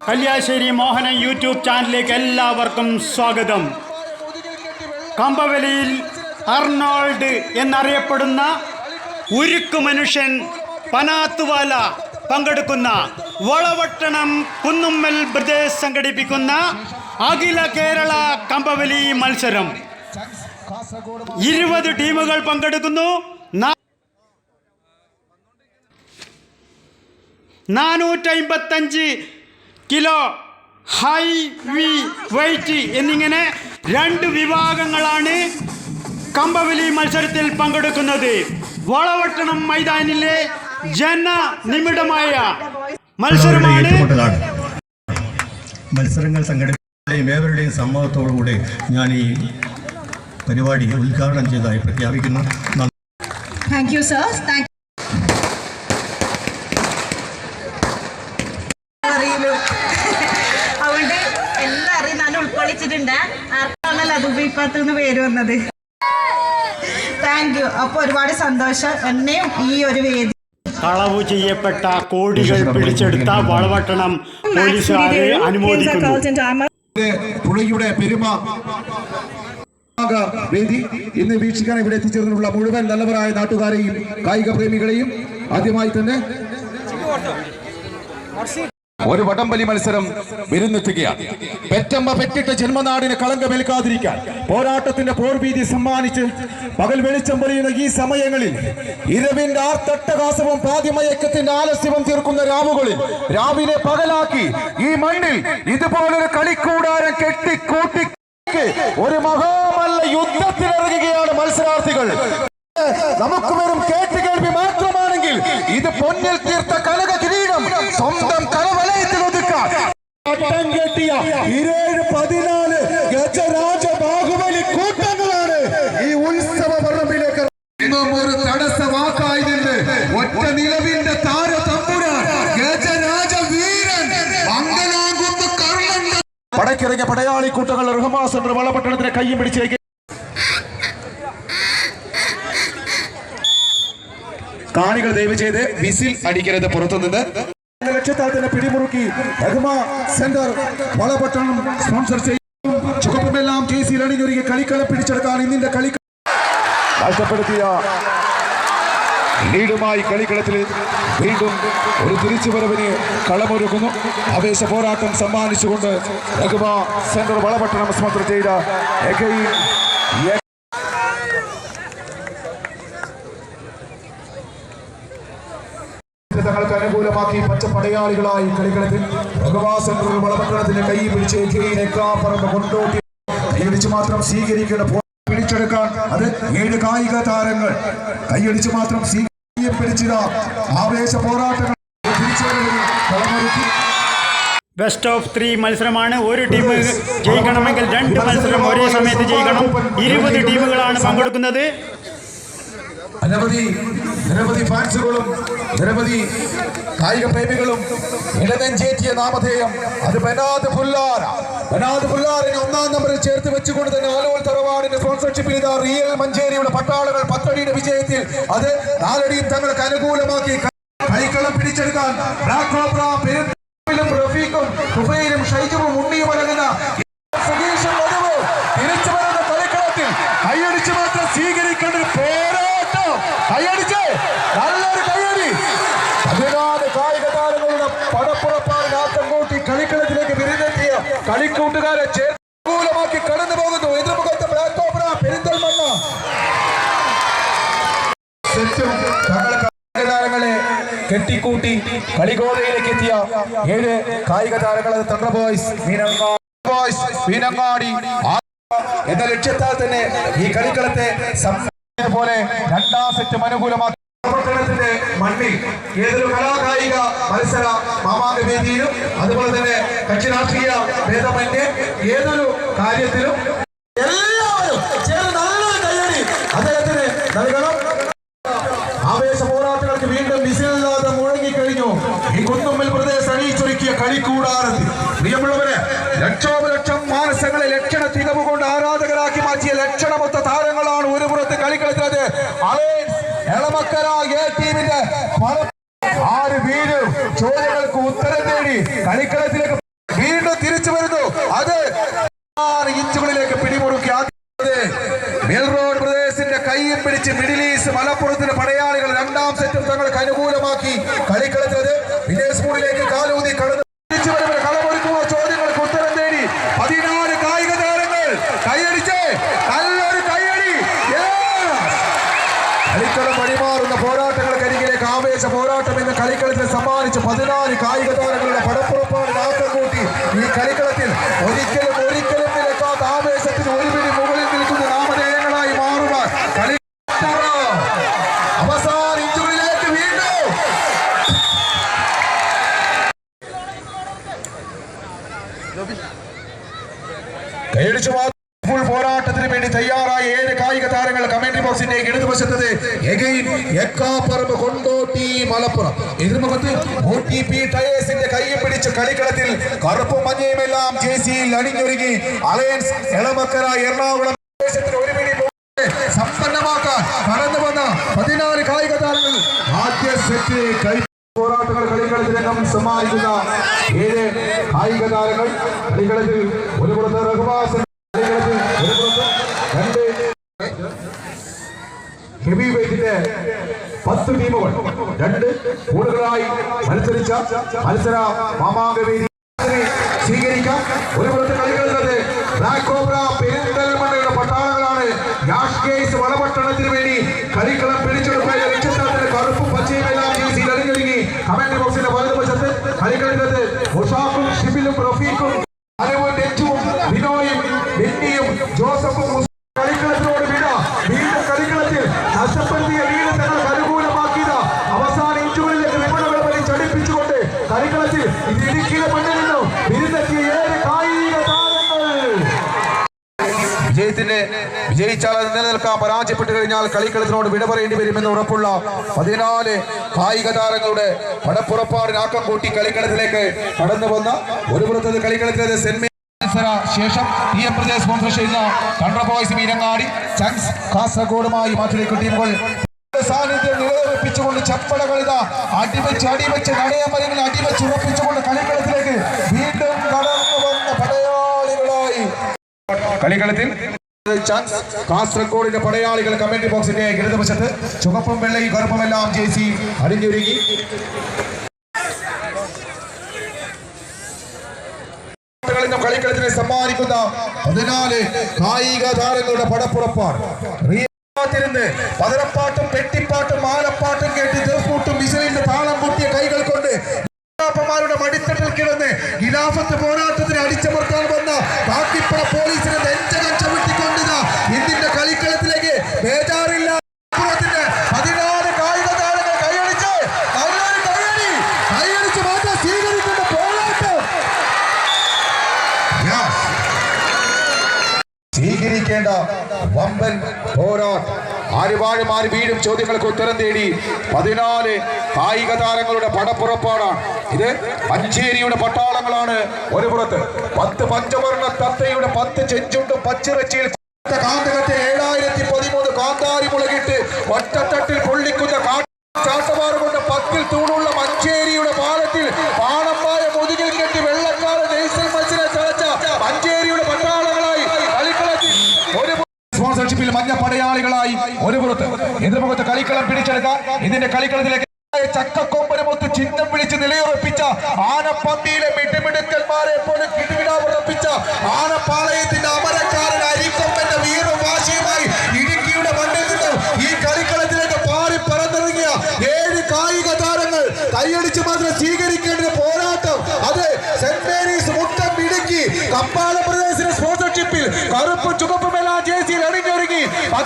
Kalliasseri Mohanan YouTube ചാനലിലേക്ക് എല്ലാവർക്കും സ്വാഗതം. കമ്പവലിയിൽ അർണോൾഡ് എന്നറിയപ്പെടുന്ന ഉരുക്കു മനുഷ്യൻ പനാത്തുവാല പങ്കെടുക്കുന്ന വളവട്ടണം കുന്നുമ്മൽ ബ്രദേഴ്സ് സംഘടിപ്പിക്കുന്ന അഖില കേരള കമ്പവലി മത്സരം. ഇരുപത് ടീമുകൾ പങ്കെടുക്കുന്നു. നാനൂറ്റമ്പത്തഞ്ച് കിലോ ഹൈ വി വെയ്റ്റ് എന്നിങ്ങനെ രണ്ട് വിഭാഗങ്ങളാണ് കമ്പവലി മത്സരത്തിൽ പങ്കെടുക്കുന്നത് വളവട്ടണം മൈതാനിലെ ജനനിമിടമായ മത്സരമാണ് മത്സരങ്ങൾ സംഘടിപ്പിക്കുകയും ഏവരുടെയും സമ്മതത്തോടുകൂടി ഞാൻ ഈ പരിപാടി ഉദ്ഘാടനം ചെയ്തതായി പ്രഖ്യാപിക്കുന്നു നന്ദി. Thank you, sir. Thank അറിയില്ലു അതുകൊണ്ട് എല്ലാം അറിയും ഞാൻ ആർക്കാണല്ലോ ആർക്കാണല്ലോ അത് ഇപ്പത്തുനിന്ന് പേര് വന്നത് താങ്ക് യു അപ്പൊ ഒരുപാട് സന്തോഷം. എന്നെയും ഈ ഒരു വേദി കളവ് ചെയ്യപ്പെട്ട കോടികൾ പിടിച്ചെടുത്ത വളവട്ടണം പോലീസുകാരെ അനുമോദിക്കുന്നു. പുഴയുടെ പെരുമ. വേദി ഇന്ന് വീക്ഷിക്കാൻ ഇവിടെ എത്തിച്ചേർന്നുള്ള മുഴുവൻ നല്ലവരായ നാട്ടുകാരെയും കായിക പ്രേമികളെയും ആദ്യമായി തന്നെ ഒരു വടംവലി മത്സരം വിരുന്നെത്തുകയാണ്. പെറ്റമ്മ പെറ്റിട്ട ജന്മനാടിന് കളങ്കമേൽക്കാതിരിക്കാൻ പോരാട്ടത്തിന്റെ പോർവീതി സമ്മാനിച്ച് പകൽ വെളിച്ചം പൊളിയുന്ന ഈ സമയങ്ങളിൽ ഇരവിന്റെ ആർത്തട്ടകാസവും പാതിമയക്കത്തിന്റെ ആലസ്യവും തീർക്കുന്ന രാവുകളിൽ രാവിലെ പകലാക്കി ഈ മണ്ണിൽ ഇതുപോലൊരു കളിക്കൂടാരം കെട്ടിക്കൂട്ടി ഒരു മഹാമല്ല യുദ്ധത്തിനിറങ്ങുകയാണ് മത്സരാർത്ഥികൾ. നമുക്ക് വെറും കേട്ടുകേൾവി മാത്രമാണെങ്കിൽ ഇത് പൊന്നിൽ തീർത്ത കനക കിരീടം സ്വന്തം പട്ടം കെട്ടിയ ഇരുപത് പതിനാല് ഗജരാജ ബാഹുബലി കൂട്ടങ്ങളാണ് ഈ ഉത്സവ പറമ്പിലേക്ക് ഒരു തടസ്സ വാക്കായി നിന്ന് ഒറ്റ നിലവിന്റെ താര പടക്കിറങ്ങിയ പടയാളി കൂട്ടങ്ങൾ റഹ്മാ വളപട്ടണത്തിന് വളപട്ടണത്തിനെ കയ്യും പിടിച്ചേക്ക് കാണികൾ ദയവ് ചെയ്ത് വിസിൽ അടിക്കരുത് പുറത്തുനിന്ന്. ലക്ഷ്യത്താൽ പിടിമുറുക്കി റഹ്മാ സെന്റർ വളപട്ടണം സ്പോൺസർ ചെയ്യും. ചുവപ്പുമെല്ലാം സി അണിഞ്ഞൊരുങ്ങി കളിക്കളം പിടിച്ചെടുക്കാൻ ഇന്നിന്റെ കളി. നഷ്ടപ്പെടുത്തിയ ലീഡുമായി കളിക്കളത്തിൽ വീണ്ടും ഒരു തിരിച്ചുവരവിന് കളമൊരുക്കുന്നു. ആവേശ പോരാട്ടം സമ്മാനിച്ചുകൊണ്ട് രഘുമ സെന്റർ വളപട്ടണം സ്പോൺസർ ചെയ്ത എകൈ പച്ച പടയാളികളായി അനുകൂലമാക്കി പച്ചപ്പടയാളികളായി കളിക്കളത്തിൽ ഭഗവാ സെന്റർ വളപട്ടണത്തിന്റെ കൈ പിടിച്ച് കൊണ്ടോട്ടി. കൈയടിച്ച് മാത്രം സ്വീകരിക്കുന്ന പിടിച്ചെടുക്കാൻ അത് ഏഴ് കായിക താരങ്ങൾ. കൈയടിച്ച് മാത്രം സ്വീകരിക്കുകയും പിടിച്ചത്. ആവേശ പോരാട്ടങ്ങൾ ബെസ്റ്റ് ഓഫ് ത്രീ മത്സരമാണ്. ഒരു ടീം ജയിക്കണമെങ്കിൽ രണ്ട് മത്സരം ഒരേ സമയത്ത് ജയിക്കണം. ഇരുപത് ടീമുകളാണ് പങ്കെടുക്കുന്നത്. നിരവധി നിരവധി ഫാൻസുകളും നിരവധി കായിക പ്രേമികളും ഇടനെഞ്ചേറ്റിയ നാമധേയം അത് ബനാദ് പുല്ലാര. ബനാദ് പുല്ലാറിനെ ഒന്നാം നമ്പറിൽ ചേർത്ത് വെച്ചുകൊണ്ട് തന്നെ ആലോൽ തറവാടിന്റെ സ്പോൺസർഷിപ്പിൽ ഇതാ റിയൽ മഞ്ചേരിയുടെ പട്ടാളകൾ പത്തടിയുടെ വിജയത്തിൽ അത് നാലടിയും തങ്ങൾക്ക് അനുകൂലമാക്കി കളിക്കളം പിടിച്ചെടുക്കാൻ റഫീഖും ഷൈജുവും ഉണ്ണിയും അടങ്ങുന്ന സുഗീഷും മധുവും തിരിച്ചു വരുന്ന കളിക്കളത്തിൽ കൈയടിച്ച് മാത്രം സ്വീകരിക്കേണ്ട ഒരു പോരാട്ടം കൈയടിച്ച് നല്ലൊരു കൈയടി പതിനാല് കായിക താരങ്ങളുടെ പടപ്പുറപ്പാട് ആക്കം കൂട്ടി കളിക്കളത്തിലേക്ക് വിരുന്നെത്തിയ കളിക്കൂട്ടുകാരെ ചേർത്ത് അനുകൂലമാക്കി കടന്നു പോകുന്നു എതിർമുഖത്ത് ബ്ലാക്ക് കോബ്ര പെരിന്തൽമണ്ണ സെറ്റും തങ്ങളുടെ കായിക താരങ്ങളെ കെട്ടിക്കൂട്ടി കളിഗോതയിലേക്ക് എത്തിയ ഏഴ് കായിക താരങ്ങളെ തണ്ട ബോയ്സ്. ബോയ്സ് മീനങ്ങാടി. എന്ന ലക്ഷ്യത്താൽ തന്നെ ഈ കളിക്കളത്തെ പോലെ രണ്ടാം സെറ്റ് അനുകൂലമാക്കി. പ്രവർത്തനത്തിന്റെ മണ്ണിൽ ഏതൊരു കലാകായിക മത്സര മാമാങ്ക വേദിയിലും അതുപോലെ തന്നെ കക്ഷി രാഷ്ട്രീയ ഭേദമന്യേ ഏതൊരു കാര്യത്തിലും എല്ലാവരും ചേർന്ന് നല്ലൊരു കയ്യടി അദ്ദേഹത്തിന് നൽകണം ആവേശ പോരാട്ടങ്ങൾക്ക് വീണ്ടും വിസിലില്ലാതെ മുഴങ്ങിക്കഴിഞ്ഞു ഈ കുന്നുമ്മൽ പ്രദേശം അണിയിച്ചൊരുക്കിയ കളിക്കൂടാരത്തിൽ പ്രിയമുള്ളവരെ ലക്ഷോപലക്ഷം മാനസങ്ങളെ ലക്ഷണ തികവ് കൊണ്ട് ആരാധകരാക്കി മാറ്റിയ ലക്ഷണമൊത്ത താരങ്ങളാണ് ഒരു പുറത്ത് കളിക്കളത്തിലത് അലയൻസ് എളമക്കര എ ടീമിന്റെ പല- ആര് വീഴും ചോദ്യങ്ങൾക്ക് ഉത്തരം തേടി കളിക്കളത്തിലേക്ക് സർവീസ് മലപ്പുറത്തിന്റെ പടയാളികൾ രണ്ടാം സെറ്റും തങ്ങൾക്ക് അനുകൂലമാക്കി കളിക്കളത്തിലത് വിനേഷ് മൂടിലേക്ക് കാലൂതി കടന്നു തിരിച്ചു വരുമ്പോൾ കളമൊരുക്കുമോ ചോദ്യങ്ങൾക്ക് ഉത്തരം തേടി പതിനാല് കായിക താരങ്ങൾ കൈയടിച്ച് നല്ലൊരു കൈയടി Yes! കളിക്കളം വഴിമാറുന്ന ആവേശ പോരാട്ടം എന്ന കളിക്കളത്തിൽ സമ്മാനിച്ച് പതിനാല് കായിക താരങ്ങളുടെ പടപ്പുറപ്പാട് നാക്കം കൂട്ടി. ഈ കളിക്കളത്തിൽ ഒരിക്കലും ഒരിക്കലും നിലക്കാത്ത ആവേശത്തിന് ഒരുപിടി മുകളിൽ നിൽക്കുന്ന നാമധേയങ്ങളായി മാറുക കളി അവസാന ഫുൾ പോരാട്ടത്തിന് വേണ്ടി തയ്യാറായ ഏഴ് കായിക താരങ്ങൾ കമന്ററി ബോക്സിന്റെ ഇടതുവശത്തത് എക്കാപ്പറമ്പ് കൊണ്ടോട്ടി മലപ്പുറം. എതിർമുഖത്ത് ഒ ടി പി ടയേഴ്സിന്റെ കൈയും പിടിച്ച് കളിക്കളത്തിൽ കറുപ്പും മഞ്ഞയുമെല്ലാം ജെ സിയിൽ അണിഞ്ഞൊരുങ്ങി അലയൻസ് എളമക്കര എറണാകുളം ഒരു പിടി സമ്പന്നമാക്കാൻ കടന്നു വന്ന പതിനാല് കായിക താരങ്ങൾ. ആദ്യ സെറ്റ് കൈ പോരാട്ടങ്ങൾ കളിക്കളത്തിലകം സമ്മാനിക്കുന്ന ഏഴ് കായിക താരങ്ങൾ. കളിക്കളത്തിൽ ഒരു പുറത്ത് കളിക്കളത്തിൽ ഒരു പുറത്ത് രണ്ട് വെയിറ്റിന്റെ പത്ത് ടീമുകൾ രണ്ട് കൂടുതലായി മത്സരിച്ച മത്സര മാമാങ്കവേദി സ്വീകരിക്കാം. ഒരു പുറത്ത് കളിക്കുന്നത് വിജയത്തിന്റെ വിജയിച്ചാൽ അത് നിലനിൽക്കാൻ പരാജയപ്പെട്ടു കഴിഞ്ഞാൽ കളിക്കളത്തിനോട് വിട പറയേണ്ടി വരുമെന്ന് ഉറപ്പുള്ള പതിനാല് കായിക താരങ്ങളുടെ പടപ്പുറപ്പാടിനാക്കം കൂട്ടി കളിക്കളത്തിലേക്ക് കടന്നു വന്ന ഒരു പുറത്തത് കളിക്കളത്തിലെ സെന്മ ശേഷം ടി എം പ്രദേശ് സ്പോൺസർ ചെയ്യുന്ന കണ്ട്ര ബോയ്സ് മീരങ്ങാടി ചങ്സ് കാസർഗോഡുമായി മാറ്റിലേക്ക് ടീമുകൾ സാന്നിധ്യം നിലനിർപ്പിച്ചുകൊണ്ട് ചപ്പട കളിത അടിവെച്ച് അടിവെച്ച് നടയമരങ്ങൾ അടിവെച്ച് ഉറപ്പിച്ചുകൊണ്ട് കളിക്കളത്തിലേക്ക് വീണ്ടും കടന്നു വന്ന പടയാളികളായി. കളിക്കളത്തിൽ ചാൻസ് കാസർഗോഡിന്റെ പടയാളികൾ കമന്റി ബോക്സിന്റെ ഇടതുവശത്ത് ചുവപ്പും വെള്ളയും കറുപ്പുമെല്ലാം ജേസി അണിഞ്ഞൊരുങ്ങി. കളിക്കളത്തിനെ സമ്മാനിക്കുന്ന പതിനാല് കായിക താരങ്ങളുടെ പടപ്പുറപ്പാണ്. പതരപ്പാട്ടും പെട്ടിപ്പാട്ടും മാലപ്പാട്ടും കേട്ട് തീർപ്പൂട്ടും മിസലിന്റെ താളം പൊട്ടിയ കൈകൾ കൊണ്ട് ാരുടെ മടിത്തട്ടിൽ കിടന്ന് ഗിലാഫത്ത് പോരാട്ടത്തിന് അടിച്ചമർത്താൻ വന്ന കാക്കിപ്പുറ പോലീസിന്റെ നെഞ്ചകം മലപ്പുറത്തിന്റെ പതിനാല് കായിക താരങ്ങൾ കൈയടിച്ച് നല്ലൊരു കൈയടി കൈയടിച്ച് മാറ്റാൻ സ്വീകരിക്കുന്ന പോരാട്ടം. സ്വീകരിക്കേണ്ട വമ്പൻ പോരാട്ടം. ആരുവാഴ് മാറി വീടും ചോദ്യങ്ങൾക്ക് ഉത്തരം തേടി പതിനാല് കായിക താരങ്ങളുടെ പടപ്പുറപ്പാടാണ്. ഇത് മഞ്ചേരിയുടെ പട്ടാളങ്ങളാണ് ഒരു പുറത്ത്. പത്ത് പഞ്ചവർണ തത്തയുടെ പത്ത് ചെഞ്ചുണ്ടും പച്ചിറച്ചിയിൽ. കാന്തകത്തെ കാന്താരി മുളകിട്ട് ഒറ്റത്തട്ടിൽ പൊള്ളിക്കുന്ന കാ ചാട്ടമാറുകൊണ്ട് പത്തിൽ തൂണുള്ള മഞ്ചേരിയുടെ പാലത്തിൽ പാണമ്പായ മുതുകിൽ കെട്ടി വെള്ളക്കാല നെയ്സൽ മത്സരം ചതച്ച മഞ്ചേരിയുടെ പട്ടാളങ്ങളായി കളിക്കളത്തിൽ ഒരു സ്പോൺസർഷിപ്പിൽ മഞ്ഞ പടയാളികളായി ഒരു പുറത്ത്. എതിർമുഖത്ത് കളിക്കളം പിടിച്ചെടുക്കാൻ ഇതിന്റെ കളിക്കളത്തിലേക്ക് ചക്കക്കൊമ്പനമൊത്ത് ചിഹ്നം വിളിച്ച് നിലയുറപ്പിച്ച ആനപ്പന്തിയിലെ മിടുമിടുക്കന്മാരെ പോലെ കിടുവിടാ ഉറപ്പിച്ച അമരക്കാരൻ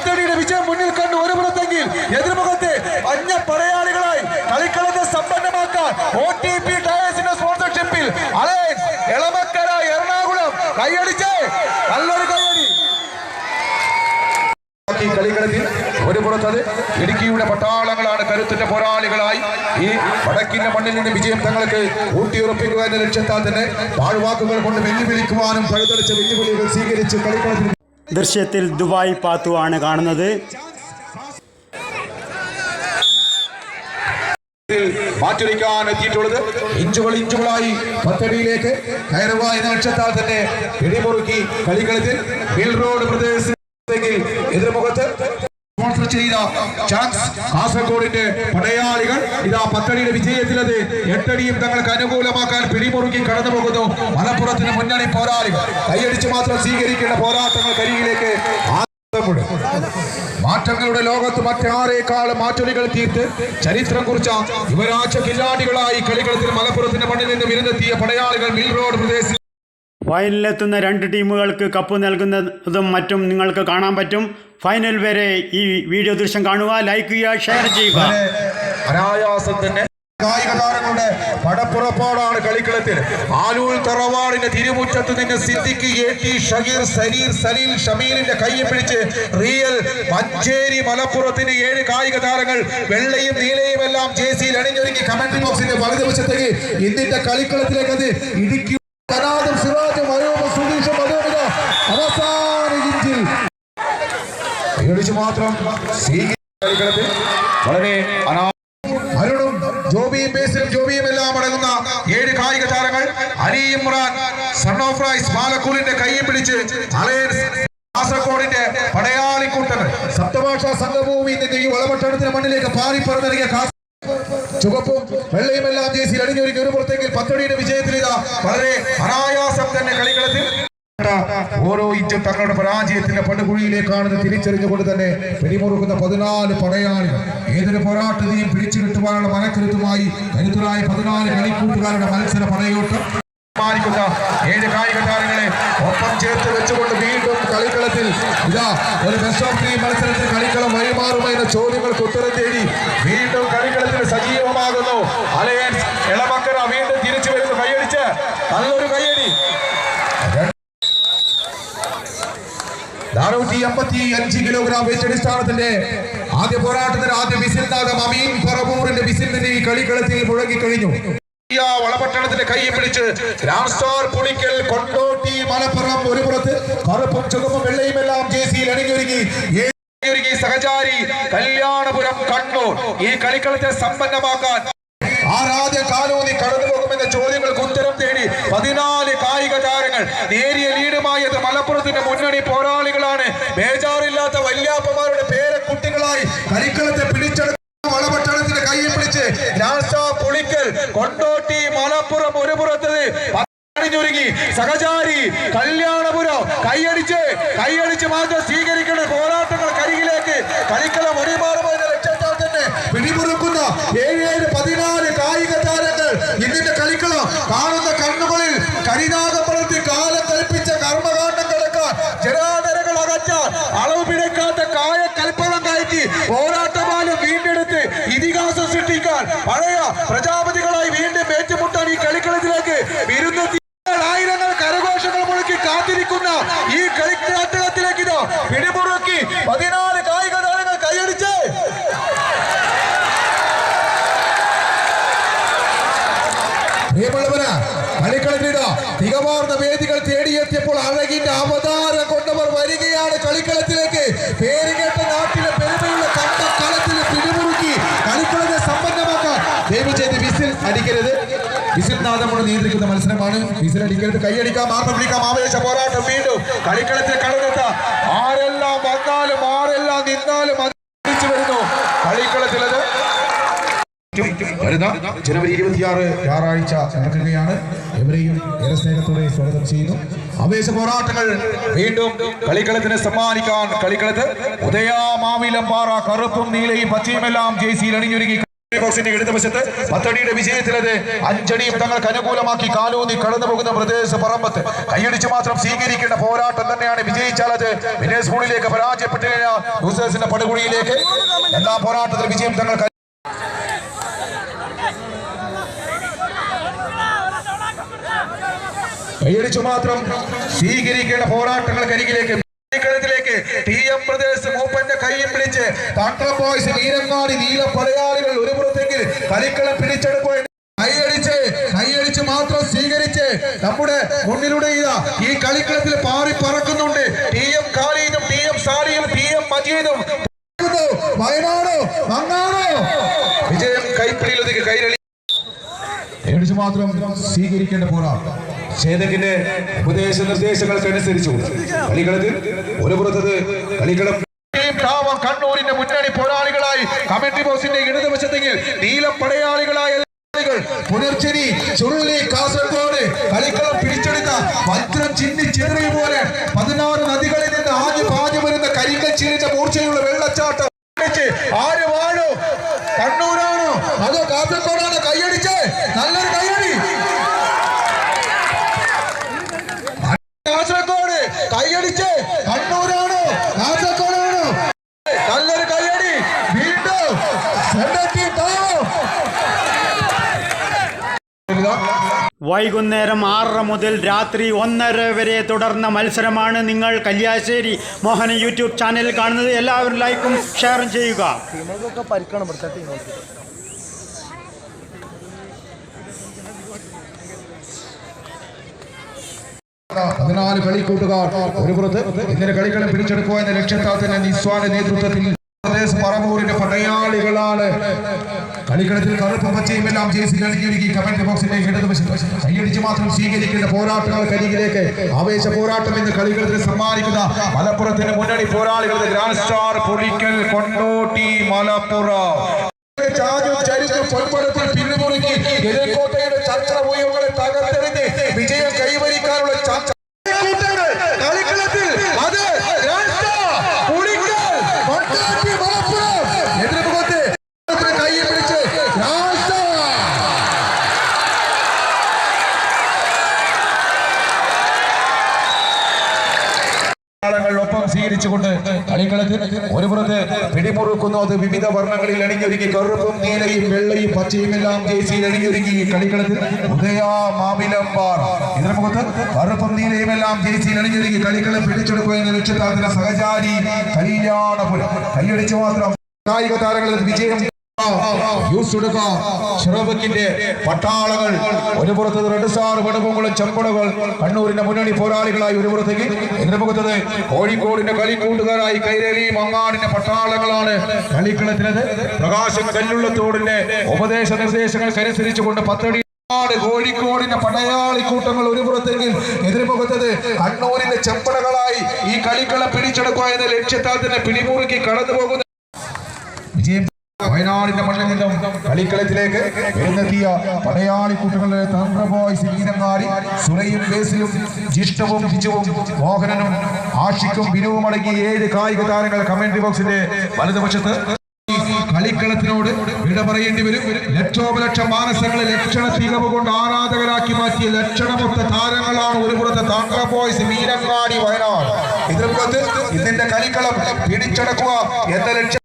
പത്തടിയുടെ വിജയം മുന്നിൽ കണ്ട്. ഒരു പുറത്തെങ്കിൽ എതിർമുഖത്തെ അന്യ പടയാളികളായി കളിക്കളത്തെ സമ്പന്നമാക്കാൻ ടയേഴ്സിന്റെ സ്പോൺസർഷിപ്പിൽ അലയൻസ് എറണാകുളം കൈയടിച്ച്. നല്ലൊരു കൈയടി കളിക്കളത്തിൽ ഒരു പുറത്തത് ഇടുക്കിയുടെ പട്ടാളങ്ങളാണ് കരുത്തിന്റെ പോരാളികളായി ഈ വടക്കിന്റെ മണ്ണിൽ നിന്ന് വിജയം തങ്ങൾക്ക് ഊട്ടിയുറപ്പിക്കുക എന്ന ലക്ഷ്യത്താൽ തന്നെ പാഴ്വാക്കുകൾ കൊണ്ട് വെല്ലുവിളിക്കുവാനും പഴുതടിച്ച വെല്ലുവിളികൾ സ്വീകരിച്ച് കളിക്കളത്തിൽ ദൃശ്യത്തിൽ ദുബായ് പാത്തു ആണ് കാണുന്നത്. മാറ്റുരയ്ക്കാൻ എത്തിയിട്ടുള്ളത് ഇഞ്ചുകൾ ഇഞ്ചുകളായി പത്തടിയിലേക്ക് കയറുക എന്ന ലക്ഷ്യത്താൽ തന്നെ പിടിമുറുക്കി കളിക്കളത്തിൽ മിൽ റോഡ് പ്രദേശത്തേക്ക് എതിർമുഖത്ത് സൃഷ്ടി ചെയ്ത ചാൻസ് കാസർഗോഡിന്റെ പടയാളികൾ ഇതാ പത്തടിയുടെ വിജയത്തിലത് എട്ടടിയും തങ്ങൾക്ക് അനുകൂലമാക്കാൻ പിടിമുറുക്കി കടന്നു പോകുന്നു മലപ്പുറത്തിന് മുന്നണി പോരാളികൾ കൈയടിച്ച് മാത്രം സ്വീകരിക്കേണ്ട പോരാട്ടങ്ങൾ കരിയിലേക്ക്. മാറ്റങ്ങളുടെ ലോകത്ത് മറ്റാരേക്കാളും മാറ്റൊലികൾ തീർത്ത് ചരിത്രം കുറിച്ച യുവരാജ കില്ലാടികളായി കളിക്കളത്തിൽ മലപ്പുറത്തിന്റെ മണ്ണിൽ നിന്ന് വിരുന്നെത്തിയ പടയാളികൾ മിൽ റോഡ് പ്രദേശത്ത് ഫൈനലിലെത്തുന്ന രണ്ട് ടീമുകൾക്ക് കപ്പ് നൽകുന്നതും മറ്റും നിങ്ങൾക്ക് കാണാൻ പറ്റും. ഫൈനൽ വരെ ഈ വീഡിയോ ദൃശ്യം കാണുക ലൈക്ക് ചെയ്യുക ഷെയർ ചെയ്യുക. അനായാസം തന്നെ കായിക താരങ്ങളുടെ പടപ്പുറപ്പാടാണ് കളിക്കളത്തിൽ. ആലൂർ തറവാടിന്റെ തിരുമുറ്റത്ത് നിന്ന് സിദ്ദിഖ് എ ടി ഷഹീർ സലീർ സലീൽ ഷമീലിന്റെ കയ്യെ പിടിച്ച് റിയൽ മഞ്ചേരി മലപ്പുറത്തിന് ഏഴ് കായിക താരങ്ങൾ വെള്ളയും നീലയും എല്ലാം ജേസിയിൽ അണിഞ്ഞൊരുങ്ങി കമന്റ് ബോക്സിന്റെ വലതുവശത്തേക്ക്. ഇന്ത്യന്റെ കളിക്കളത്തിലേക്ക് അത് ഇടുക്കി കനാദും സിറാജും അരൂപും സുധീഷും അതോമിത അവസാന ഇഞ്ചിൽ കൈയടിച്ച് മാത്രം കളിക്കളത്തിൽ വളരെ അരുണും ജോബിയും ബേസിലും ജോബിയും എല്ലാം അടങ്ങുന്ന ഏഴ് കായിക താരങ്ങൾ. Ali Imran son of rise ബാലക്കൂലിന്റെ കൈയും പിടിച്ച് അലയൻസ് കാസർഗോഡിന്റെ പടയാളി കൂട്ടങ്ങൾ സപ്തഭാഷാ സംഘഭൂമി ഈ വളപട്ടണത്തിന് മണ്ണിലേക്ക് പാറിപ്പറന്നിറങ്ങിയ കാസർഗോഡ് ചുവപ്പും വെള്ളയും എല്ലാം ജേസിയിൽ അണിഞ്ഞൊരുങ്ങി ഒരു പുറത്തേക്ക് പത്തടിയുടെ വിജയത്തിൽ ഇതാ വളരെ അനായാസം തന്നെ കളിക്കളത്തിൽ ഓരോ ഇഞ്ചും തങ്ങളുടെ പരാജയത്തിന്റെ പടുകുഴിയിലേക്കാണ് തിരിച്ചറിഞ്ഞുകൊണ്ട് തന്നെ പിടിമുറുക്കുന്ന പതിനാല് പടയാളികൾ. ഏതൊരു പോരാട്ടത്തെയും പിടിച്ചു കിട്ടുവാനുള്ള മനക്കരുത്തുമായി കരുത്തരായ പതിനാല് കളിക്കൂട്ടുകാരുടെ മത്സര പടയോട്ടം. ഏഴ് കായിക താരങ്ങളെ ഒപ്പം ചേർത്ത് വെച്ചുകൊണ്ട് വീണ്ടും കളിക്കളത്തിൽ ഇതാ ഒരു ബെസ്റ്റ് ഓഫ് ത്രീ മത്സരത്തിൽ കളിക്കളം വഴിമാറുമെന്ന ചോദ്യങ്ങൾക്ക് ഉത്തരം തേടി വീണ്ടും കളിക്കളത്തിൽ സജീവമാകുന്നു അലയൻസ് ഇളമക്കര വീണ്ടും തിരിച്ചു വരുന്നു. കൈയടിച്ച്. നല്ലൊരു കൈയടി. നാനൂറ്റി എൺപത്തി അഞ്ച് കിലോഗ്രാം വെയിറ്റ് അടിസ്ഥാനത്തിന്റെ ആദ്യ പോരാട്ടത്തിന് ആദ്യ വിസിൽ നാഗം അമീൻ പറവൂറിന്റെ വിസിലിന്റെ ഈ കളിക്കളത്തിൽ മുഴങ്ങിക്കഴിഞ്ഞു ഇന്ത്യ വളപട്ടണത്തിന്റെ കൈ പിടിച്ച് രാം സ്റ്റാർ പുളിക്കൽ കൊണ്ടോട്ടി മലപ്പുറം ഒരു പുറത്ത് കറുപ്പും ചുവപ്പും വെള്ളയും എല്ലാം ജേസിയിൽ അണിഞ്ഞൊരുങ്ങി. സഹചാരി കല്യാണപുരം കണ്ണൂർ. ഈ കളിക്കളത്തെ സമ്പന്നമാക്കാൻ ആരാധ്യ കാലൂന്നി കടന്നു പോകുമെന്ന ചോദ്യങ്ങൾക്ക് ഉത്തരം തേടി പതിനാല് കായിക താരങ്ങൾ നേരിയ ലീഡുമായത് മലപ്പുറത്തിന്റെ മുന്നണി പോരാളികളാണ്. ബേജാറില്ലാത്ത വല്യാപ്പമാരുടെ പേരക്കുട്ടികളായി കരിക്കളത്തെ പിടിച്ചെടുത്ത വളപട്ടണത്തിന്റെ കൈ പിടിച്ച് രാഷ്ട്ര പുളിക്കൽ കൊണ്ടോട്ടി മലപ്പുറം ഒരു പുറത്തത് അണിഞ്ഞൊരുങ്ങി സഹചാരി കല്യാണപുരം കൈയടിച്ച് കൈയടിച്ച് മാത്രം സ്വീകരിക്കുന്ന പോരാട്ടങ്ങൾ കരികിലേക്ക് കളിക്കളം ഒടിമാറുമെന്ന ലക്ഷ്യത്താൽ തന്നെ പിടിമുറുക്കുന്ന ഏഴ് ഏഴ് പതിനാല് കായിക താരങ്ങൾ ഇതിന്റെ കളിക്കളം കാണുന്ന കണ്ണുകളിൽ കരിനാഗം വളർത്തി കാലം കൽപ്പിച്ച കർമ്മകാണ്ഡം കിടക്കാൻ ജനാദരകൾ അകറ്റാൻ അളവ് പിഴക്കാത്ത കായ കൽപ്പനം കയറ്റി പോരാട്ടമാലും വീണ്ടെടുത്ത് ഇതിഹാസം സൃഷ്ടിക്കാൻ പഴയ പ്രജാപതികളായി വീണ്ടും ഏറ്റുമുട്ടാൻ ഈ കളിക്കളത്തിലേക്ക് വിരുന്നെത്തി ആയിരങ്ങൾ കരഘോഷങ്ങൾ മുഴക്കി കാത്തിരിക്കുന്ന ഈ കളിക്കളത്തിലേക്ക് ഇതോ പിടിമുറുക്കി പതിനാല് കായിക താരങ്ങൾ കൈയടിച്ച് പ്രിയമുള്ളവര് കളിക്കളത്തിലോ തികവാർന്ന വേദികൾ തേടിയെത്തിയപ്പോൾ അഴകിന്റെ അവതാരം കൊണ്ടവർ വരികയാണ് കളിക്കളത്തിലേക്ക് പേരുകേട്ട നാട്ടിലെ പെരുമയുള്ള കണ്ടക്കളത്തിൽ പിടിമുറുക്കി കളിക്കളത്തെ സമ്പന്നമാക്കാൻ ദയവ് ചെയ്ത് വിസിൽ അടിക്കരുത്. വിസിൽനാഥമോട് നിയന്ത്രിക്കുന്ന മത്സരമാണ്. വിസിൽ അടിക്കരുത്. കൈയടിക്കാം ആർമ്മ പിടിക്കാം. ആവേശ പോരാട്ടം വീണ്ടും കളിക്കളത്തിൽ കടന്നെത്ത ആരെല്ലാം വന്നാലും ആരെല്ലാം നിന്നാലും അത് തിരിച്ചു വരുന്നു. കളിക്കളത്തിലത് വരുന്ന ജനുവരി ഇരുപത്തിയാറ് ഞായറാഴ്ച നടക്കുകയാണ്. എവരെയും ഏറെ സ്നേഹത്തോടെ സ്വാഗതം ചെയ്യുന്നു. ആവേശ പോരാട്ടങ്ങൾ വീണ്ടും കളിക്കളത്തിന് സമ്മാനിക്കാൻ കളിക്കളത്ത് ഉദയാമാവിലമ്പാറ കറുപ്പും നീലയും പച്ചയുമെല്ലാം ജെയ്സിയിൽ അണിഞ്ഞൊരുങ്ങി. ബോക്സിന്റെ ഇടതുവശത്ത് പത്തടിയുടെ വിജയത്തിലത് അഞ്ചടിയും തങ്ങൾക്ക് അനുകൂലമാക്കി കാലൂന്നി കടന്നു പോകുന്ന പ്രദേശ പറമ്പത്ത്. കൈയടിച്ച് മാത്രം സ്വീകരിക്കേണ്ട പോരാട്ടം തന്നെയാണ് വിജയിച്ചാൽ അത്. വിനേഷ് സ്കൂളിലേക്ക് പരാജയപ്പെട്ടു കഴിഞ്ഞാൽ യൂസേഴ്സിന്റെ പടുകുഴിയിലേക്ക്. എല്ലാ പോരാട്ടത്തിൽ വിജയം തങ്ങൾ കൈയടിച്ചു മാത്രം സ്വീകരിക്കേണ്ട പോരാട്ടങ്ങൾ കരികിലേക്ക് കളിക്കളത്തിലേക്ക് ടി എം പ്രദേശ് മൂപ്പന്റെ കൈയും പിടിച്ച് ടാക്ടർ ബോയ്സ് വീരങ്ങാടി നീല പടയാളികൾ ഒരു പുറത്തേക്ക് കളിക്കളം പിടിച്ചെടുക്കുക കൈയടിച്ച് കൈയടിച്ച് മാത്രം സ്വീകരിച്ച് നമ്മുടെ മുന്നിലൂടെ ഈ കളിക്കളത്തിൽ പാറി പറക്കുന്നുണ്ട്. ടി എം ഖാലിദും ടി എം സാലിയും ടി എം മജീദും വയനാടോ? മങ്ങാടോ വിജയം കൈപ്പിടിയിലൊതുക്കി കൈരളി പേടിച്ചു മാത്രം സ്വീകരിക്കേണ്ട പോരാട്ടം. ചേതകിന്റെ ഉപദേശ നിർദ്ദേശങ്ങൾക്കനുസരിച്ചു കളികളത്തിൽ ഒരു പുറത്തത് കളിക്കളം. കണ്ണൂരിന്റെ മുന്നണി പോരാളികളായി കമ്മിറ്റി ബോസിന്റെ ഇടതുവശത്തെങ്കിൽ നീലപ്പടയാളികളായ പടയാളികളായ പുനർച്ചരി ചുരുളി കാസർഗോഡ് കളിക്കളം പിടിച്ചെടുത്ത വജ്രം ചിന്നി ചെറിയ പോലെ പതിനാറ് നദികളിൽ നിന്ന് ആദ്യ പാഞ്ഞു വരുന്ന കരിങ്കച്ചീലിന്റെ മൂർച്ചയുള്ള വെള്ളച്ചാട്ടം. ആര് വാഴോ? കണ്ണൂരാണോ? അതോ കാസർഗോഡാണോ? കൈയടിച്ച് നല്ലൊരു കൈയടി കാസർഗോഡ് കൈയടിച്ച് കണ്ണൂരാണോ കാസർഗോഡാണോ നല്ലൊരു കൈയടി വീണ്ടും സെൻട്രൽ താവോ വൈകുന്നേരം ആറര മുതൽ രാത്രി ഒന്നര വരെ തുടർന്ന മത്സരമാണ് നിങ്ങൾ കല്യാശ്ശേരി മോഹൻ യൂട്യൂബ് ചാനൽ കാണുന്നത്. എല്ലാവരും ലൈക്കും ഷെയറും ചെയ്യുക. പതിനാല് കളിക്കൂട്ടുകാർ ഒരു പുറത്ത്. ഇന്നലെ കളികളെ പിടിച്ചെടുക്കുക എന്ന ലക്ഷ്യത്താൽ തന്നെ നിസ്വാന നേതൃത്വത്തിൽ പ്രദേശ് പറവൂരിന്റെ പടയാളികളാണ് കളിക്കളത്തിൽ കറുപ്പും പച്ചയും എല്ലാം ജേസി നൽകിയൊരുക്കി കമന്റ് ബോക്സിലേക്ക് ഇടതുവശം കൈയടിച്ച് മാത്രം സ്വീകരിക്കേണ്ട പോരാട്ടങ്ങൾ കരികിലേക്ക് ആവേശ പോരാട്ടം എന്ന് കളികളത്തിൽ സമ്മാനിക്കുന്ന മലപ്പുറത്തിന്റെ മുന്നണി പോരാളികളുടെ ഗ്രാൻഡ് സ്റ്റാർ പുളിക്കൽ കൊണ്ടോട്ടി മലപ്പുറം. ചാഞ്ഞു ചരിഞ്ഞു പൊൻപടത്തിൽ പിന്തുണക്കി എതിർക്കോട്ടയുടെ ചർച്ച ഉയങ്ങളെ തകർത്തെറിഞ്ഞ് വിജയം കൈവരിക്കാനുള്ള ചർച്ച കൂട്ടങ്ങൾ കളിക്കളത്തിൽ അത് രാഷ്ട്ര, പുലിക്കൽ, കൊണ്ടോട്ടി, മലപ്പുറം. എതിർമുഖത്ത് കയ്യിൽ പിടിച്ച് രാഷ്ട്ര. ഒപ്പം സ്വീകരിച്ചുകൊണ്ട് കളിക്കളത്തിൽ ഒരു പുറത്ത് പിടിമുറുക്കുന്നു അത് വിവിധ വർണങ്ങളിൽ അണിഞ്ഞൊരുക്കി കറുപ്പും നീലയും വെള്ളയും പച്ചയും എല്ലാം ജേസിയിൽ അണിഞ്ഞൊരുക്കി കളിക്കളത്തിൽ ഇതിനു മുഖത്ത് കറുപ്പും നീലയും എല്ലാം ജേസിയിൽ അണിഞ്ഞൊരുക്കി കളിക്കളം പിടിച്ചെടുക്കുക എന്ന ലക്ഷ്യത്താൽ സഹചാരി കല്യാണപുരം. കൈയടിച്ചു മാത്രം കായിക താരങ്ങളിൽ വിജയം ഷിറബക്കിന്റെ പട്ടാളങ്ങൾ ഒരു പുറത്ത് റെഡ് സ്റ്റാർ വെടുപ്പുകളും ചെമ്പടകൾ കണ്ണൂരിന്റെ മുന്നണി പോരാളികളായി ഒരു പുറത്തേക്ക് എന്റെ മുഖത്തത് കോഴിക്കോടിന്റെ കളിക്കൂട്ടുകാരായി കൈരളി മങ്ങാടിന്റെ പട്ടാളങ്ങളാണ് കളിക്കളത്തിലത്. പ്രകാശം കല്ലുള്ളത്തോടിന്റെ ഉപദേശ നിർദ്ദേശങ്ങൾക്കനുസരിച്ചുകൊണ്ട് പത്തടി കോഴിക്കോടിന്റെ പടയാളി കൂട്ടങ്ങൾ ഒരു പുറത്തെങ്കിൽ എതിർമുഖത്തത് കണ്ണൂരിന്റെ ചെമ്പടകളായി ഈ കളിക്കള പിടിച്ചെടുക്കുക എന്ന ലക്ഷ്യത്താൽ തന്നെ പിടിമുറുക്കി കടന്നു പോകുന്ന വയനാടിന്റെ മണ്ണിൽ നിന്നും കളിക്കളത്തിലേക്ക് എഴുന്നെത്തിയ പടയാളി കുട്ടികളുടെ തന്ത്രബോയ് ബോയ്സ് സുറയും ബേസിലും ജിഷ്ടവും ജിജുവും മോഹനനും ആഷിക്കും ബിനുവും അടങ്ങിയ ഏഴ് കായിക താരങ്ങൾ കമന്ററി ബോക്സിന്റെ വലതുപക്ഷത്ത് കളിക്കളത്തിനോട് വിട പറയേണ്ടി വരും. ലക്ഷോപലക്ഷം മാനസങ്ങളെ ലക്ഷണ തികവ് കൊണ്ട് ആരാധകരാക്കി മാറ്റിയ ലക്ഷണമൊത്ത താരങ്ങളാണ് ഒരു പുറത്ത് താങ്ക മീനങ്ങാടി വയനാട്. ഇതിന്റെ കളിക്കളം പിടിച്ചടക്കുക എന്ന ലക്ഷ്യം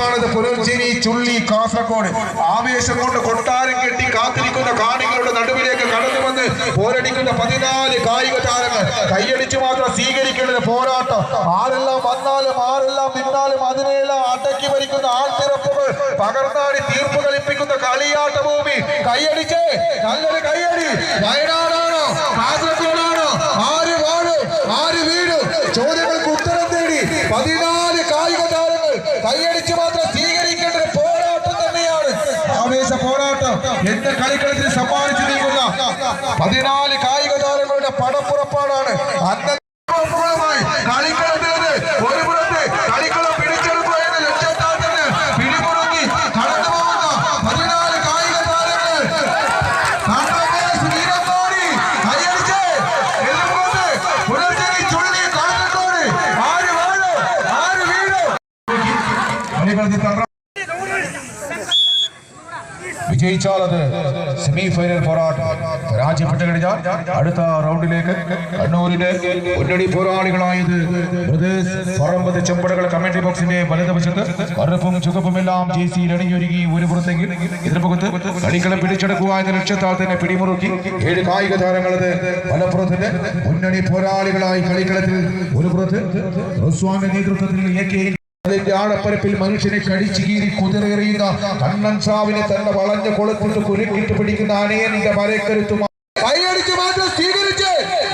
ടീമാണത് പുനർജനി ചുള്ളി കാസർഗോഡ്. ആവേശം കൊണ്ട് കൊട്ടാരം കെട്ടി കാത്തിരിക്കുന്ന കാണികളുടെ നടുവിലേക്ക് കടന്നു വന്ന് പോരടിക്കുന്ന പതിനാല് കായിക താരങ്ങൾ. കൈയടിച്ചു മാത്രം സ്വീകരിക്കേണ്ടത് പോരാട്ടം. ആരെല്ലാം വന്നാലും ആരെല്ലാം നിന്നാലും അതിനെല്ലാം അടക്കി ഭരിക്കുന്ന ആൾത്തിറപ്പുകൾ പകർന്നാടി തീർപ്പ് കളിപ്പിക്കുന്ന കളിയാട്ട ഭൂമി. കൈയടിച്ച്. നല്ലൊരു കൈയടി. വയനാടാണോ? കാസർഗോഡാണോ? ആര് വാഴും? ആര് വീഴും? ചോദ്യങ്ങൾക്ക് ഉത്തരം തേടി പതിനാല് കൈയടിച്ച് മാത്രം സ്വീകരിക്കേണ്ട ഒരു പോരാട്ടം തന്നെയാണ്. ആവേശ പോരാട്ടം. എന്റെ കളിക്കളത്തിൽ സമ്മാനിച്ചു നീങ്ങുന്ന പതിനാല് കായിക താരങ്ങളുടെ പടപ്പുറപ്പാടാണ്. അന്നമായി കളിക്കളത്തിലത് ഒരു പുറത്ത് കളിക്കളം പിടിച്ചെടുക്കുക എന്ന ലക്ഷ്യത്താൽ തന്നെ പിടിമുറുക്കി കടന്നു പോകുന്ന പതിനാല് കായിക താരങ്ങൾ കണ്ണൂർ വീരത്തോടി കൈയടിച്ച് എതിർമുഖത്ത് പുനർജനി ചുഴലി കാസർഗോഡ് ആര് വാഴോ ആര് വീഴോ കളികളത്തിൽ തന്ത്രം വിജയിച്ചാൽ അത് സെമി ഫൈനൽ പോരാട്ടം. പരാജയപ്പെട്ട് കഴിഞ്ഞാൽ അടുത്ത റൗണ്ടിലേക്ക് കണ്ണൂരിന്റെ മുന്നണി പോരാളികളായത് പറമ്പത് ചെമ്പടകൾ കമ്മിറ്റി ബോക്സിന്റെ വലതുവശത്ത് കറുപ്പും ചുവപ്പും എല്ലാം ജെ സിയിൽ അണിഞ്ഞൊരുങ്ങി ഒരു പുറത്തെങ്കിൽ ഇതിനുപുറത്ത് കളികളെ പിടിച്ചെടുക്കുക എന്ന ലക്ഷ്യത്താൽ തന്നെ പിടിമുറുക്കി ഏഴ് കായിക താരങ്ങളത് മലപ്പുറത്തിന്റെ മുന്നണി പോരാളികളായി കളിക്കളത്തിൽ ഒരു പുറത്ത് നേതൃത്വത്തിൽ അതിന്റെ ആഴപ്പരപ്പിൽ മനുഷ്യനെ കടിച്ചു കീറി കുതിരയെറിയുന്ന കണ്ണൻ സാവിനെ തന്നെ വളഞ്ഞ കൊളുത്തിട്ട് കുരുക്കിട്ട് പിടിക്കുന്ന അണയന്റെ മരക്കരുത്തും കൈയടിച്ച് മാറ്റം സ്വീകരിച്ച്.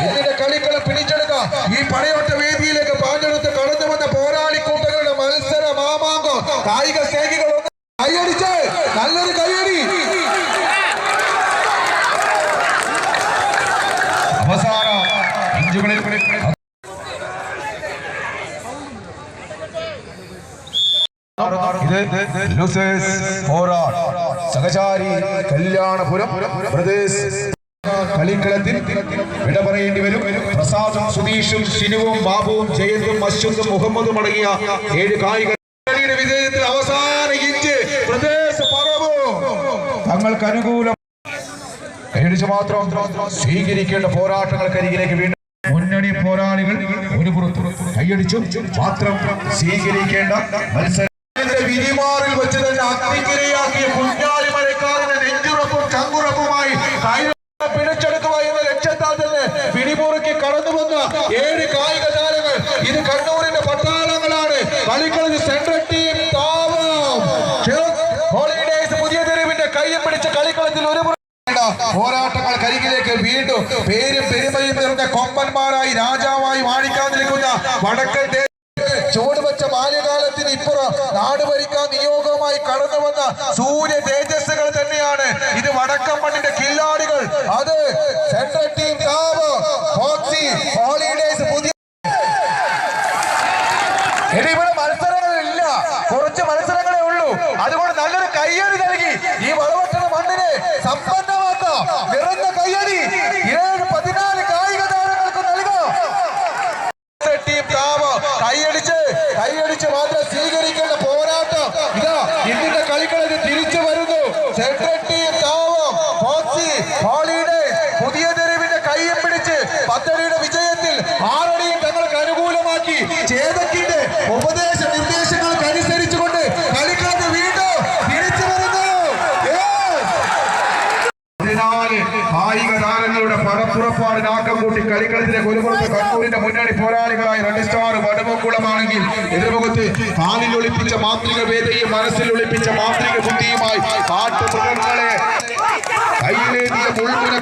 ഇതിന്റെ കളിക്കള പിടിച്ചെടുക്ക. ഈ പടയോട്ട വേദിയിലേക്ക് പാഞ്ഞെടുത്ത് കടന്നു വന്ന പോരാളി കൂട്ടങ്ങളുടെ മത്സര മാമാങ്കം കായിക സ്നേഹികൾ കൈയടിച്ച്. നല്ലൊരു കൈയടി അവസാന ഇഞ്ചുകളിൽ ഇത് ലൂസേഴ്സ് സഹചാരി കല്യാണപുരം പ്രദേശ് കളിക്കളത്തിൽ വിട പറയേണ്ടി വരും. പ്രസാദും സുധീഷും ഷിനുവും ബാബുവും ജയന്തും അശ്വന്തും മുഹമ്മദും അടങ്ങിയ ഏഴ് കായിക വിജയത്തിൽ അവസാന ഇഞ്ച്. പ്രദേശ് തങ്ങൾക്ക് അനുകൂലം കൈയടിച്ച് മാത്രം സ്വീകരിക്കേണ്ട പോരാട്ടങ്ങൾക്കരികിലേക്ക് വീണ്ടും മുന്നണി പോരാളികൾ ഒരു പുറത്ത് കൈയടിച്ചു മാത്രം സ്വീകരിക്കേണ്ട മത്സരം വിരിമാറിൽ വെച്ച് തന്നെ അഗ്നിക്കിരയാക്കിയ കുഞ്ഞാലി മഴക്കാരന്റെ നെഞ്ചുറപ്പും ചങ്കുറപ്പുമായി പിടിച്ചെടുക്കുക എന്ന ലക്ഷ്യത്താൽ തന്നെ പിടിമുറുക്കി കടന്നു വന്ന ഏഴ് കായിക താരങ്ങൾ. ഇത് കണ്ണൂരിന്റെ പട്ടാളങ്ങളാണ്. കളിക്കളത്തിൽ സെൻട്രൽ ടീം താവം ഹോളിഡേസ് പുതിയ തെരുവിന്റെ കയ്യും പിടിച്ച് കളിക്കളത്തിൽ ഒരു പോരാട്ടങ്ങൾ കരികിലേക്ക് വീണ്ടും പേരും പെരുമയും നിറഞ്ഞ കൊമ്പന്മാരായി രാജാവായി വാണിക്കാൻ നിൽക്കുന്ന വടക്കൻ സൂര്യ തേജസ്സുകൾ തന്നെയാണ് ഇത് വടക്കൻ മണ്ണിന്റെ കില്ലാടികൾ അത് സെൻട്രൽ ടീം താവ് ഫോക്സി ഹോളിഡേസ് പുതിയ ഇനി ഇവിടെ മത്സരങ്ങളില്ല കുറച്ച് മത്സരങ്ങളേ ഉള്ളൂ അതുകൊണ്ട് നല്ലൊരു കയ്യടി നൽകി ഈ വളവട്ടണ മണ്ണിനെ സമ്പന്നമാക്കാം നിറഞ്ഞ കയ്യടി ഏഴ് പതിനാല് കായിക താരങ്ങൾക്ക് നൽകാം ടീം താവ് കൈയടിച്ച് കൈയടിച്ച് മാത്രം സ്വീകരിക്കേണ്ട പോരാട്ടം ഇതാ ഇന്ത്യന്റെ കളിക്കളത്തിൽ തിരിച്ചു വരുന്നു സെൻട്രൽ ടീം താവ് ഫോക്സി ഹോളിഡേ പുതിയ തെരുവിന്റെ കൈയും പിടിച്ച് പദ്ധതിയുടെ വിജയത്തിൽ ആറടിയും തങ്ങൾക്ക് അനുകൂലമാക്കി ചേതക്കിന്റെ ഉപദേശ നിർദ്ദേശങ്ങൾക്ക് അനുസരിച്ചുകൊണ്ട് കളിക്കളത്തിൽ വീണ്ടും തിരിച്ചു വരുന്നു Yes! പതിനാല് കായിക താരങ്ങളുടെ പടപ്പുറപ്പാടിനാക്കം കൂട്ടി കളിക്കളത്തിലെ കുരുപുറത്ത് കണ്ണൂരിന്റെ മുന്നണി പോരാളികളായ രണ്ട് സ്റ്റാർ വടമക്കുളമാണെങ്കിൽ എതിർമുഖത്ത് കാലിൽ ഒളിപ്പിച്ച മാന്ത്രിക വേദയും മനസ്സിൽ ഒളിപ്പിച്ച മാന്ത്രിക ബുദ്ധിയുമായി കാട്ടുമൃഗങ്ങളെ കയ്യിലേതിയ മുൾമുന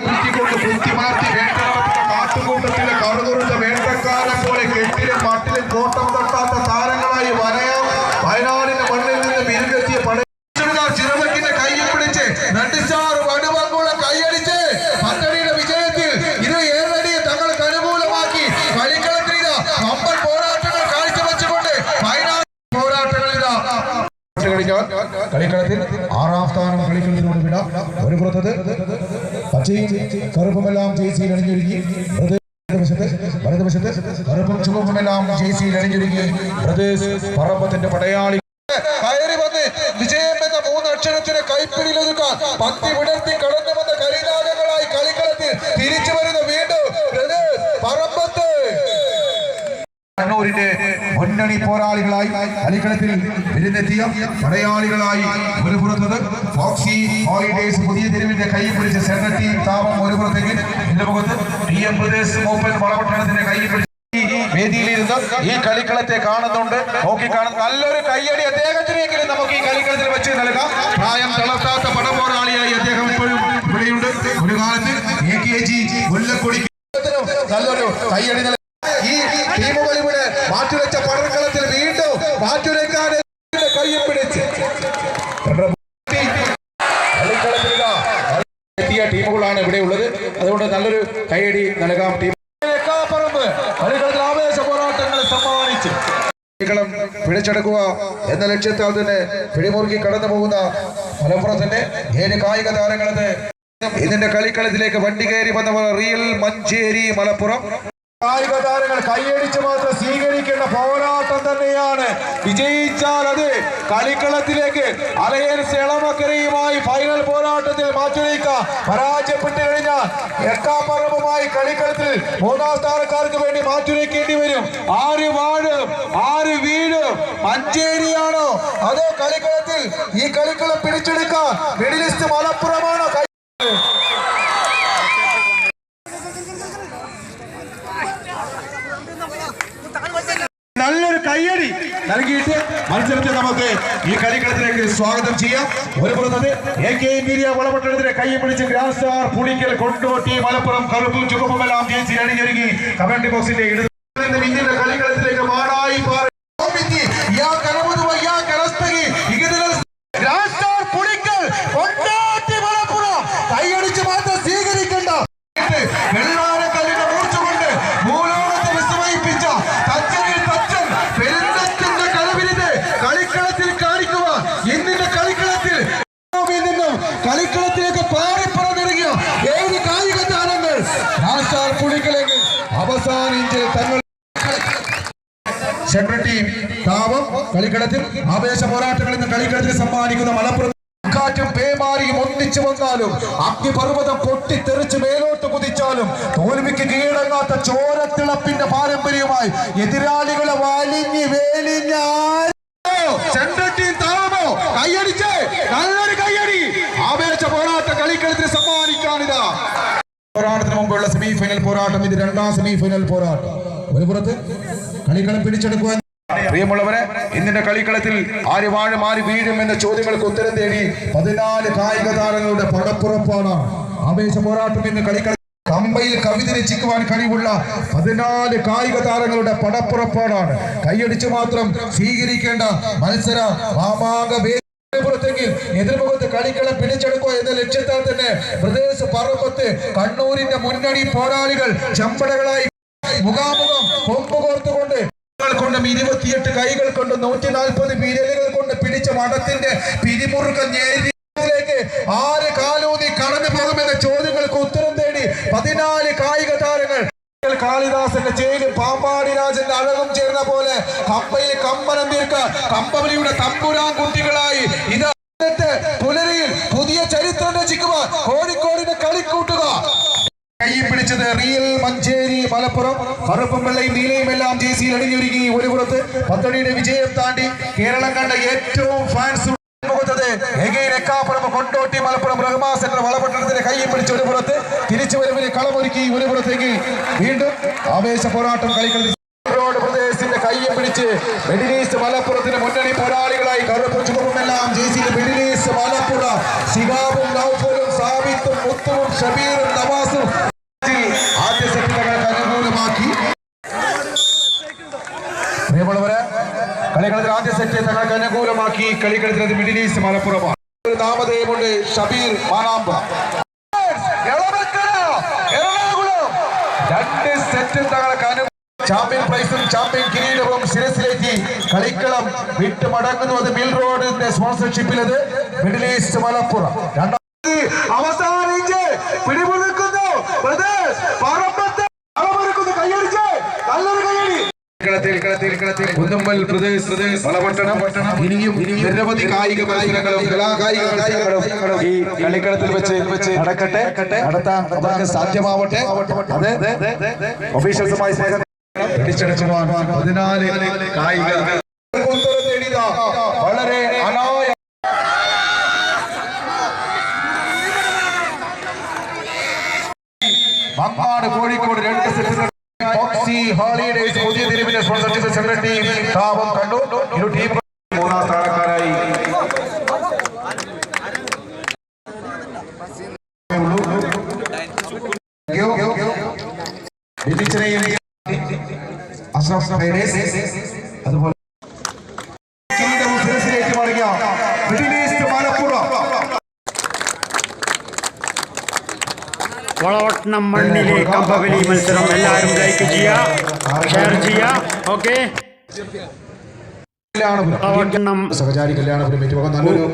കഴിഞ്ഞാൽ കളിക്കളത്തിൽ ആറാം സ്ഥാനം കളിക്കളത്തിനോട് വിട. ഒരു പുറത്തത്. പച്ചയും കറുപ്പുമെല്ലാം ജേസിയിൽ അണിഞ്ഞൊരുങ്ങി വലതുവശത്ത് കറുപ്പും ചുവപ്പുമെല്ലാം ജേസിയിൽ അണിഞ്ഞൊരുങ്ങി പ്രദേശ് പറമ്പത്തിന്റെ പടയാളി. കയറി വന്ന് വിജയം എന്ന മൂന്ന് അക്ഷരത്തിന് കൈപ്പിടിയിൽ ഒതുക്കാൻ പത്തി വിടർത്തി കടന്നു വന്ന കരിനാഗങ്ങളായി കളിക്കളത്തിൽ തിരിച്ചു വരുന്ന വീണ്ടും പറമ്പത്ത് കണ്ണൂരിന്റെ മുന്നണി പോരാളികളായി കളിക്കളത്തിൽ വിരുന്നെത്തിയ പടയാളികളായി ഒരു പുറത്തത് ഫോക്സി ഹോളിഡേസ് പുതിയ തെരുവിന്റെ കൈ പിടിച്ച സെൻട്രൽ ടീം താപം ഒരു പുറത്തേക്ക് മുഖത്ത് ഡി എം പ്രദേശ് മൂപ്പൻ വളപട്ടണത്തിന്റെ കൈ പിടിച്ച് വേദിയിലിരുന്ന് ഈ കളിക്കളത്തെ കാണുന്നുണ്ട്. നോക്കി കാണുന്ന നല്ലൊരു കയ്യടി അദ്ദേഹത്തിനെങ്കിലും നമുക്ക് ഈ കളിക്കളത്തിൽ വെച്ച് നൽകാം. പ്രായം തളർത്താത്ത പടപോരാളിയായി അദ്ദേഹം ഇപ്പോഴും ഇവിടെയുണ്ട്. ഒരു കാലത്ത് എ കെ ജി മുല്ലക്കൊടി. നല്ലൊരു കയ്യടി ഈ പടക്കളത്തിൽ വീണ്ടും മാറ്റുരക്കാൻ കയ്യിൽ പിടിച്ച്. എത്തിയ ടീമുകളാണ് ഇവിടെ ഉള്ളത്. അതുകൊണ്ട് നല്ലൊരു കൈയടി നൽകാം ടീം. പിടിച്ചെടുക്കുക എന്ന ലക്ഷ്യത്താൽ തന്നെ പിടിമുറുക്കി കടന്നു പോകുന്ന മലപ്പുറത്തിന്റെ ഏഴ് കായിക താരങ്ങളത്. ഇതിന്റെ കളിക്കളത്തിലേക്ക് വണ്ടി കയറി വന്നവർ റിയൽ മഞ്ചേരി മലപ്പുറം. കായിക താരങ്ങൾ കൈയടിച്ച് മാത്രം സ്വീകരിക്കേണ്ട പോരാട്ടം തന്നെയാണ്. വിജയിച്ചാൽ അത് കളിക്കളത്തിലേക്ക് അലയൻസ് സേളമക്കരയുമായി ഫൈനൽ പോരാട്ടത്തിൽ മാറ്റിവയ്ക്കാം പരാജയപ്പെട്ടു കഴിഞ്ഞാൽ എട്ടാം പറമ്പുമായി കളിക്കളത്തിൽ മൂന്നാം സ്ഥാനക്കാർക്ക് വേണ്ടി മാറ്റിവെക്കേണ്ടി വരും. ആര് വാഴും? ആര് വീഴും? മഞ്ചേരിയാണോ? അതോ കളിക്കളത്തിൽ ഈ കളിക്കളം പിടിച്ചെടുക്കാൻ മിഡിലിസ്റ്റ് മലപ്പുറമാണോ കൈ നല്ലൊരു കയ്യടി നൽകിയിട്ട് മത്സരത്തെ നമുക്ക് ഈ കളിക്കളത്തിലേക്ക് സ്വാഗതം ചെയ്യാം. ഒരു പുറത്തത് എ കെ മീഡിയ വളപട്ടണത്തിലെ കൈ പിടിച്ച് ഗ്രാൻഡ് സ്റ്റാർ പുളിക്കൽ കൊണ്ടോട്ടി മലപ്പുറം കറുപ്പും ചുവപ്പുമെല്ലാം ജയിച്ച് അണിഞ്ഞൊരുങ്ങി കമന്റി ബോക്സിന്റെ ഇടത് ഇന്ത്യയുടെ കളിക്കളത്തിലേക്ക് മാടായി പാറി യാ കനമുതുവ യാ കനസ്തകി ഇഗതികൾ ഗ്രാൻഡ് സ്റ്റാർ പുളിക്കൽ കൊണ്ടോട്ടി മലപ്പുറം കൈയടിച്ച് മാത്രം സ്വീകരിക്കേണ്ട വെള്ളാരക്കല്ലിന്റെ മൂർച്ച കൊണ്ട് ഭൂലോകത്തെ വിസ്മയിപ്പിച്ച തച്ചനിൽ തച്ചൻ പെരുന്തച്ചന്റെ കളവിരുത് കളിക്കളത്തിൽ കാണിച്ചു സ്റ്റാർ പുളിക്കലെങ്കിൽ അവസാന ഇഞ്ചിൽ തങ്ങൾ സെൻട്രൽ ടീം താപം കളിക്കളത്തിൽ ആവേശ പോരാട്ടങ്ങളിൽ നിന്ന് കളിക്കളത്തിൽ സമ്മാനിക്കുന്ന മലപ്പുറം കാറ്റും പേമാരിയും ഒന്നിച്ചു വന്നാലും അഗ്നിപർവതം പൊട്ടിത്തെറിച്ച് മേലോട്ട് കുതിച്ചാലും തോൽവിക്ക് കീഴടങ്ങാത്ത ചോരത്തിളപ്പിന്റെ പാരമ്പര്യമായി എതിരാളികളെ വലിഞ്ഞ് വേലിഞ്ഞ സെൻട്രൽ ടീം കൈയടിച്ച്. നല്ലൊരു കൈയടി. ആവേശ പോരാട്ട കളിക്കളത്തിന് സമ്മാനിക്കാനിതാ. പോരാട്ടത്തിന് മുമ്പുള്ള സെമി ഫൈനൽ പോരാട്ടം. ഇത് രണ്ടാം സെമി ഫൈനൽ പോരാട്ടം. ഒരു പുറത്ത് കളിക്കളം പിടിച്ചെടുക്കുവാൻ പ്രിയമുള്ളവരെ ഇന്നിന്റെ കളിക്കളത്തിൽ ആര് വാഴും ആര് വീഴും എന്ന ചോദ്യങ്ങൾക്ക് ഉത്തരം തേടി പതിനാല് കായിക താരങ്ങളുടെ പടപ്പുറപ്പാണ് ആവേശ പോരാട്ടം ഇന്ന് കളിക്കള കമ്പയിൽ കവിത രചിക്കുവാൻ കഴിവുള്ള പതിനാല് കായിക താരങ്ങളുടെ പടപ്പുറപ്പാടാണ് കൈയടിച്ചു മാത്രം സ്വീകരിക്കേണ്ട മത്സര പുറത്തെങ്കിൽ എതിർമുഖത്ത് കളിക്കളം പിടിച്ചെടുക്കുക എന്ന ലക്ഷ്യത്താൽ തന്നെ പ്രദേശ പറമ്പത്ത് കണ്ണൂരിന്റെ മുന്നണി പോരാളികൾ ചമ്പടകളായി മുഖാമുഖം കൊണ്ടും ഇരുപത്തിയെട്ട് കൈകൾ കൊണ്ട് നൂറ്റി നാൽപ്പത് വിരലുകൾ കൊണ്ട് പിടിച്ച മഠത്തിന്റെ പിരിമുറുക്കം നേരിലേക്ക് ആര് കാലൂന്നി കടന്നു പോകുമെന്ന ചോദ്യങ്ങൾക്ക് ഉത്തരം തേടി പതിനാല് കായിക താരങ്ങൾ. കാളിദാസന്റെ ചേരും പാമ്പാടി രാജന്റെ അഴകും ചേർന്ന പോലെ കപ്പയിൽ കമ്പനം തീർക്കാൻ കമ്പനിയുടെ തമ്പുരാൻ കുട്ടികളായി. ഇത് ഇന്നത്തെ പുലരിയിൽ പുതിയ ചരിത്രം രചിക്കുക കോഴിക്കോടിന്റെ കളിക്കൂട്ടുക കൈ പിടിച്ചത് റിയൽ മഞ്ചേരി മലപ്പുറം. കറുപ്പും വെള്ളയും നീലയും എല്ലാം ജേസിയിൽ അണിഞ്ഞൊരുങ്ങി ഒരു പുറത്ത്. പത്തടിയുടെ വിജയം താണ്ടി കേരളം കണ്ട ഏറ്റവും ഫാൻസ് കൊണ്ടോട്ടി മലപ്പുറം റഹ്മാസ് സെന്റർ വളപട്ടണത്തിന്റെ കൈയും പിടിച്ച് ഒരു പുറത്ത്. തിരിച്ചു വരവിന് കളമൊരുക്കി ഒരു പുറത്തേക്ക്. വീണ്ടും ആവേശ പോരാട്ടം കളികളിൽ മുന്നണി പോരാളികളായി മലപ്പുറം. സാബിത്തും മുത്തുവും ഷബീറും നവാസും ആദ്യ സെറ്റുകൾക്ക് അനുകൂലമാക്കി പ്രിയമുള്ളവരെ കളിക്കളത്തിൽ ആദ്യ സെറ്റ് തങ്ങൾക്ക് അനുകൂലമാക്കി കളിക്കളത്തിൽ മിഡിലീസ് മലപ്പുറമാണ്. ഒരു നാമധേയമുണ്ട് ഷബീർ മാനാമ്പ. രണ്ട് സെറ്റ് തങ്ങൾക്ക് ചാമ്പ്യൻ പ്രൈസും ചാമ്പ്യൻ കിരീടവും ശിരസിലേക്ക് കളിക്കളം. വിട്ടു മടങ്ങുന്നു അത് മിൽ റോഡിന്റെ സ്പോൺസർഷിപ്പിൽ അത് മിഡിൽ ഈസ്റ്റ് മലപ്പുറം രണ്ടാം അവസാന ഇഞ്ച് പിടിമുറുക്കുന്നു പ്രദേശ് പറമ്പത്ത് അളമൊരുക്കുന്നു കൈയടിച്ച് നല്ലൊരു കൈയടി കളത്തിൽ പ്രദേശ് പ്രദേശ് മലപട്ടണം പട്ടണം ഇനിയും നിരവധി കായിക മത്സരങ്ങളും കലാകായിക മത്സരങ്ങളും ഈ കളിക്കളത്തിൽ വെച്ച് വെച്ച് നടക്കട്ടെ. നടത്താൻ അവർക്ക് സാധ്യമാവട്ടെ. അത് ഒഫീഷ്യൽസുമായി പിടിച്ചെടുക്കുവാൻ പതിനാല് കായിക ഉത്തരം നേടിയതാ. വളരെ അനായ മങ്ങാട് കോഴിക്കോട് രണ്ട് സെറ്റുകൾ ഫോക്സി ഹോളിഡേസ് പുതിയ തെരുവിന്റെ സ്പോൺസർഷിപ്പ് സെൻട്രൽ ടീം താപം കണ്ടു ഇരു ടീം മൂന്നാം സ്ഥാനക്കാരായി അഷ്റഫ് ഹൈഡേസ് അതുപോലെ കിരീടവും ശിരസിലേക്ക് മറിഞ്ഞ മിഡിൽ ഈസ്റ്റ് മലപ്പുറം വളവട്ടണം മണ്ണിലെ കമ്പവലി മത്സരം എല്ലാവരും ലൈക്ക് ചെയ്യുക ഷെയർ ചെയ്യുക ഓക്കെ. സഹചാരി കല്യാണപുരം ഏറ്റവും നല്ലൊരു